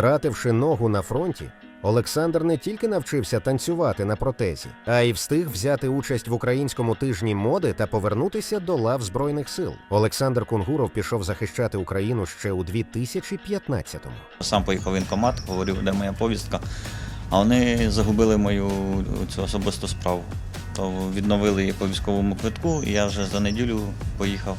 Втративши ногу на фронті, Олександр не тільки навчився танцювати на протезі, а й встиг взяти участь в українському тижні моди та повернутися до лав збройних сил. Олександр Кунгуров пішов захищати Україну ще у 2015-му. Сам поїхав в воєнкомат, говорив, де моя повістка. А вони загубили мою цю особисту справу. То відновили її по військовому квитку, і я вже за неділю поїхав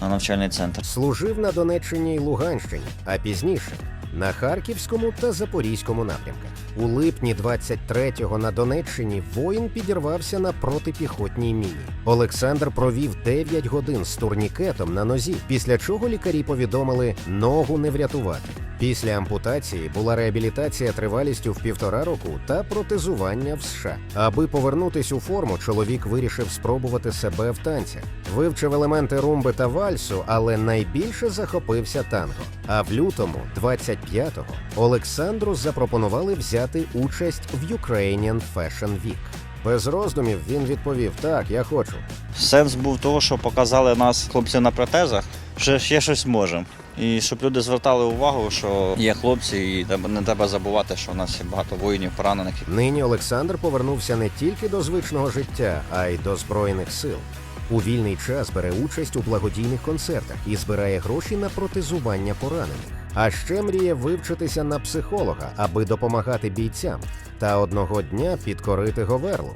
на навчальний центр. Служив на Донеччині й Луганщині, а пізніше на Харківському та Запорізькому напрямках. У липні 23-го на Донеччині воїн підірвався на протипіхотній міні. Олександр провів 9 годин з турнікетом на нозі, після чого лікарі повідомили ногу не врятувати. Після ампутації була реабілітація тривалістю в півтора року та протезування в США. Аби повернутись у форму, чоловік вирішив спробувати себе в танцях. Вивчив елементи румби та вальсу, але найбільше захопився танго. А в лютому, 25-го, Олександру запропонували взяти участь в Ukrainian Fashion Week. Без роздумів він відповів: Так, я хочу. Сенс був того, що показали нас хлопці на протезах, що ще щось можемо. І щоб люди звертали увагу, що є хлопці, і не треба забувати, що в нас є багато воїнів, поранених. Нині Олександр повернувся не тільки до звичного життя, а й до збройних сил. У вільний час бере участь у благодійних концертах і збирає гроші на протезування поранених. А ще мріє вивчитися на психолога, аби допомагати бійцям та одного дня підкорити Говерлу.